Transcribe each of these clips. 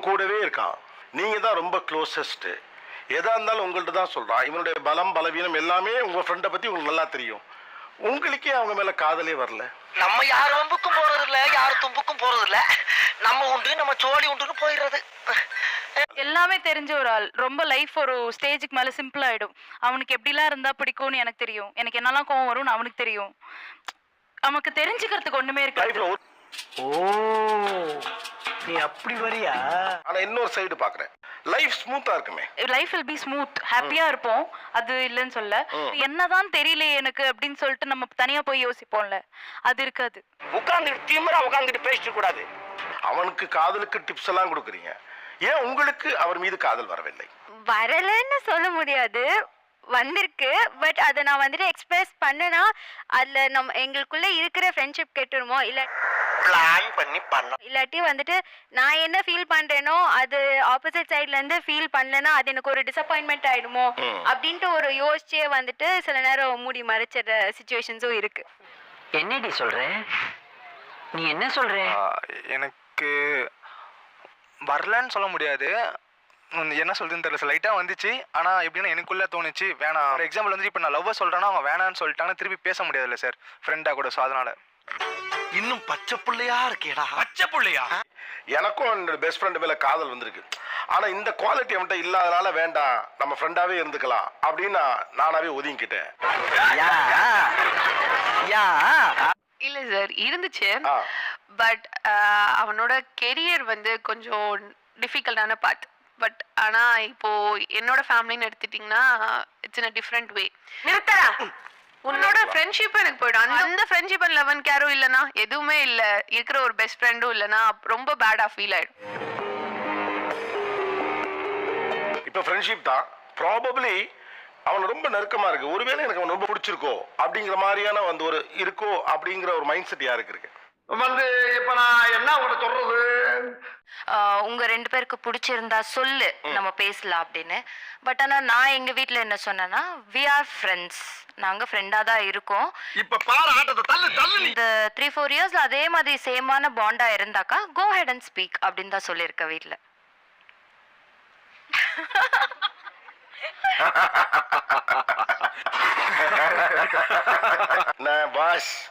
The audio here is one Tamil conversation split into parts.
கூடவே இருக்கான். நீங்க தான் ரொம்ப க்ளோசஸ்ட் எதா இருந்தாலும் உங்கள்ட்ட தான் சொல்றான். இவனுடைய பலம் பலவீனம் எல்லாமே உங்க ஃப்ரெண்டை பத்தி உங்களுக்கு நல்லா தெரியும். உங்களுக்கே அவங்க மேல காதலே வரல. நம்ம யார் வம்புக்கும் போறது இல்ல யார் தும்புக்கும் போறது இல்ல நம்ம உண்டு நம்ம சோழி உண்டுன்னு போயிடுறது. எல்லாமே தெரிஞ்ச ஒரு ஆள். ரொம்ப லைஃப் ஒரு ஸ்டேஜுக்கு மேல சிம்பிள் ஆயிடும். அவனுக்கு எப்படிலாம் இருந்தா பிடிக்கும்னு எனக்கு தெரியும். எனக்கு என்னெல்லாம் கோவம் வரும்னு அவனுக்கு தெரியும். நமக்கு தெரிஞ்சுக்கிறதுக்கு ஒண்ணுமே இருக்காது. லைஃப்ல ஓ. நீ அப்படி வரியா? ஆனா இன்னொரு சைடு பாக்குறேன். லைஃப் ஸ்மூத்தா இருக்குமே. லைஃப் வில் பி ஸ்மூத் ஹாப்பியா இருப்போம். அது இல்லைன்னு சொல்ல. என்னதான் தெரியலையே எனக்கு அப்படின்னு சொல்லிட்டு நம்ம தனியா போய் யோசிப்போம்ல. அது இருக்காது. உட்காந்துட்டு திமிரா உட்காந்துட்டு பேசிட்டு கூடாது. அவனுக்கு காதலுக்கு டிப்ஸ் எல்லாம் கொடுக்குறீங்க. ஏன் உங்களுக்கு அவர் மீது காதல் வரவில்லை? வரலன்னு சொல்ல முடியாது. வந்திருக்கு. பட் அதை நான் வந்துட்டு எக்ஸ்பிரஸ் பண்ணனா அதுல நம்ம எங்களுக்குள்ள இருக்கிற ஃப்ரெண்ட்ஷிப் கெட்டுருமோ? இல்ல பிளான் பண்ணி பண்ணோம் இல்லாட்டி வந்துட்டு நான் என்ன ஃபீல் பண்றேனோ அது ஆப்போசிட் சைட்ல இருந்து ஃபீல் பண்ணலனா அது எனக்கு ஒரு டிசப்பாயின்மெண்ட் ஆயிடுமோ. அப்படின்ட்டு ஒரு யோசிச்சே வந்துட்டு சில நேரம் மூடி மறைச்சிடுற சுச்சுவேஷன்ஸும் இருக்கு. என்னடி சொல்ற? நீ என்ன சொல்ற? எனக்கு வரலன்னு சொல்ல முடியாது. என்ன சொல்றதுன்னு தெரியல. லைட்டாக வந்துச்சு. ஆனால் எப்படின்னா எனக்குள்ளே தோணுச்சு வேணாம். ஒரு எக்ஸாம்பிள் வந்து இப்போ நான் லவ்வை சொல்கிறேன்னா அவங்க வேணான்னு சொல்லிட்டாங்கன்னா திருப்பி பேச முடியாதுல்ல சார் ஃப்ரெண்டாக கூட ஸோ அதனால. இன்னும் பச்சை புள்ளையா இருக்கேடா. பச்சை புள்ளையா? எனக்கும் என்னோட பெஸ்ட் ஃப்ரெண்டு மேல காதல் வந்திருக்கு. ஆனா இந்த குவாலிட்டி அவன்கிட்ட இல்லாதனால வேண்டாம் நம்ம ஃப்ரெண்டாவே இருந்துக்கலாம் அப்படின்னு நான் நானாவே ஒதுங்கிக்கிட்டேன். யா யா. இல்ல சார் இருந்துச்சு. ஆ. பட் அவனோட கெரியர் வந்து கொஞ்சம் டிஃபிகல்ட்டான பார்ட் பட் ஆனா இப்போ என்னோட ஃபேமிலின்னு எடுத்துட்டிங்கன்னா it's in a different way நிறுத்தா உன்னோட ஃப்ரெண்ட்ஷிப் எனக்கு போயிடும் அந்த அந்த ஃப்ரெண்ட்ஷிப் அண்ட் லெவன் கேரும் இல்லைனா எதுவுமே இல்ல. இருக்கிற ஒரு பெஸ்ட் ஃப்ரெண்டும் இல்லனா ரொம்ப பேடா ஃபீல் ஆயிடும். இப்போ ஃப்ரெண்ட்ஷிப் தான். ப்ராபப்ளி அவன் ரொம்ப நெருக்கமா இருக்கு. ஒருவேளை எனக்கு அவன் ரொம்ப பிடிச்சிருக்கோ அப்படிங்கிற மாதிரியான வந்து ஒரு இருக்கோ அப்படிங்கிற ஒரு மைண்ட் செட் யாருக்கு இருக்கு? வந்து இப்ப நான் என்ன உங்கள்கிட்ட சொல்றது? ஆஹ் உங்க ரெண்டு பேருக்கு பிடிச்சிருந்தா சொல்லு நம்ம பேசலாம் அப்படின்னு. பட் ஆனா நான் எங்க வீட்ல என்ன சொன்னேன்னா வி ஆர் ஃப்ரெண்ட்ஸ் நாங்க ஃப்ரெண்டா தான் இருக்கோம். இப்ப பாரு ஆட்டத்தை தள்ளு தள்ளு நீ. இந்த த்ரீ ஃபோர் இயர்ஸ்ல அதே மாதிரி சேமான பாண்டா இருந்தாக்கா கோ ஹெட் அண்ட் ஸ்பீக் அப்படின்னு தான் சொல்லியிருக்க வீட்ல. நான் பாஸ்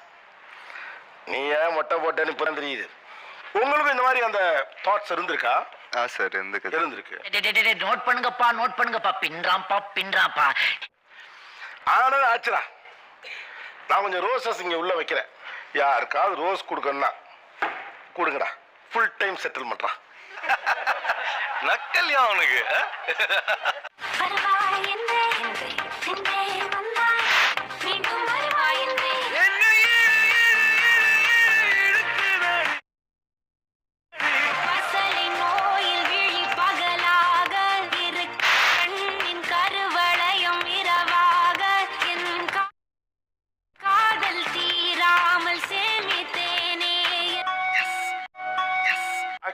நீ ஏன் மொட்டை போட்டேன்னு இப்போ தெரியுது. உங்களுக்கும் இந்த மாதிரி அந்த தாட்ஸ் இருந்திருக்கா? ஆ சார் இருந்துக்கு இருந்திருக்கு. நோட் பண்ணுங்கப்பா நோட் பண்ணுங்கப்பா. பின்றாம்பா பின்றாம்பா ஆனால் ஆச்சுடா. நான் கொஞ்சம் ரோசஸ் இங்கே உள்ள வைக்கிறேன். யாருக்காவது ரோஸ் கொடுக்கணும்னா கொடுங்கடா. ஃபுல் டைம் செட்டில்மெண்ட்ரா நக்கல்யா அவனுக்கு.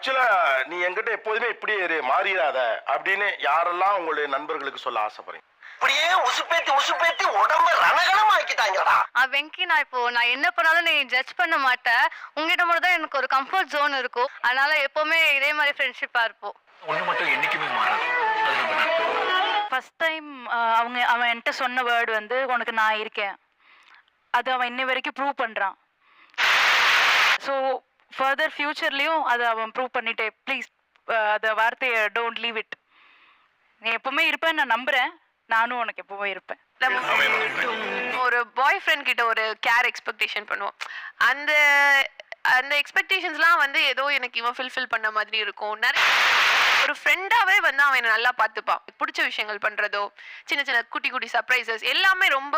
ஆக்சுவலா நீ என்கிட்ட எப்போதுமே இப்படியே இரு மாறிடாத அப்படின்னு யாரெல்லாம் உங்களுடைய நண்பர்களுக்கு சொல்ல ஆசைப்படுறீங்க? அப்படியே உசுப்பேத்தி உசுப்பேத்தி உடம்ப ரணகலம் ஆக்கிட்டாங்கடா வெங்கி நான் இப்போ நான் என்ன பண்ணாலும் நீ ஜட்ஜ் பண்ண மாட்டேன். உங்ககிட்ட மட்டும் தான் எனக்கு ஒரு கம்ஃபர்ட் ஜோன் இருக்கும். அதனால எப்பவுமே இதே மாதிரி ஃப்ரெண்ட்ஷிப்பா இருப்போம். ஒண்ணு மட்டும் என்னைக்குமே மாறாது. ஃபர்ஸ்ட் டைம் அவங்க அவன் என்கிட்ட சொன்ன வேர்டு வந்து உனக்கு நான் இருக்கேன். அது அவன் இன்னை வரைக்கும் ப்ரூவ் பண்றான். ஸோ ஃபர்தர் ஃபியூச்சர்லயும் அதை அவன் ப்ரூவ் பண்ணிட்டே ப்ளீஸ் அந்த வார்த்தையை டோன்ட் லீவ் இட் நீ எப்பவுமே இருப்பேன்னு நான் நம்புறேன். நானும் உனக்கு எப்பவுமே இருப்பேன். ஒரு பாய் ஃப்ரெண்ட் கிட்ட ஒரு கேர் எக்ஸ்பெக்டேஷன் பண்ணுவோம். அந்த அந்த எக்ஸ்பெக்டேஷன்ஸ்லாம் வந்து ஏதோ எனக்கு இவன் ஃபில்ஃபில் பண்ண மாதிரி இருக்கும். நிறைய ஒரு ஃப்ரெண்டாவே வந்து அவன் என்னை நல்லா பார்த்துப்பான். பிடிச்ச விஷயங்கள் பண்றதோ சின்ன சின்ன குட்டி குட்டி சர்ப்ரைசஸ் எல்லாமே ரொம்ப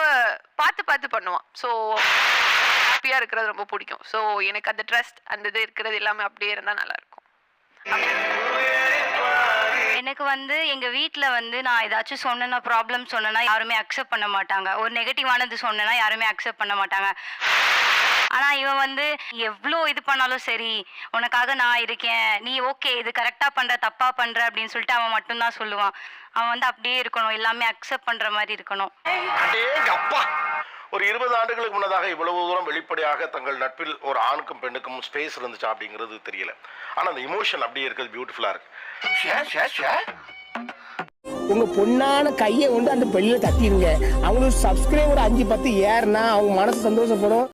பார்த்து பார்த்து பண்ணுவான். ஸோ ஹாப்பியாக இருக்கிறது ரொம்ப பிடிக்கும். ஸோ எனக்கு அந்த ட்ரஸ்ட் அந்த இது இருக்கிறது எல்லாமே அப்படியே இருந்தால் நல்லா இருக்கும் எனக்கு வந்து எங்க வீட்ல வந்து நான் ஏதாச்சும் சொன்னேன்னா ப்ராப்ளம் சொன்னேன்னா யாருமே அக்செப்ட் பண்ண மாட்டாங்க. ஒரு நெகட்டிவானது சொன்னேன்னா யாருமே அக்செப்ட் பண்ண மாட்டாங்க. ஆனா இவன் வந்து எவ்வளோ இது பண்ணாலும் சரி உனக்காக நான் இருக்கேன். நீ ஓகே இது கரெக்டா பண்ற தப்பா பண்ற அப்படின்னு சொல்லிட்டு அவன் மட்டும்தான் சொல்லுவான். அவன் வந்து அப்படியே இருக்கணும். எல்லாமே அக்செப்ட் பண்ற மாதிரி இருக்கணும். ஒரு இருபது ஆண்டுகளுக்கு முன்னதாக இவ்வளவு தூரம் வெளிப்படையாக தங்கள் நட்பில் ஒரு ஆணுக்கும் பெண்ணுக்கும் ஸ்பேஸ் இருந்துச்சா அப்படிங்கிறது தெரியல. ஆனா அந்த இமோஷன் அப்படியே இருக்கிறது பியூட்டிஃபுல்லாக இருக்கு. உங்க பொண்ணான கையை கொண்டு அந்த பெள்ளியில தட்டிடுங்க அவங்களுக்கு சப்ஸ்கிரைபர் அஞ்சு பத்து ஏறுனா அவங்க மனசு சந்தோஷப்படும்.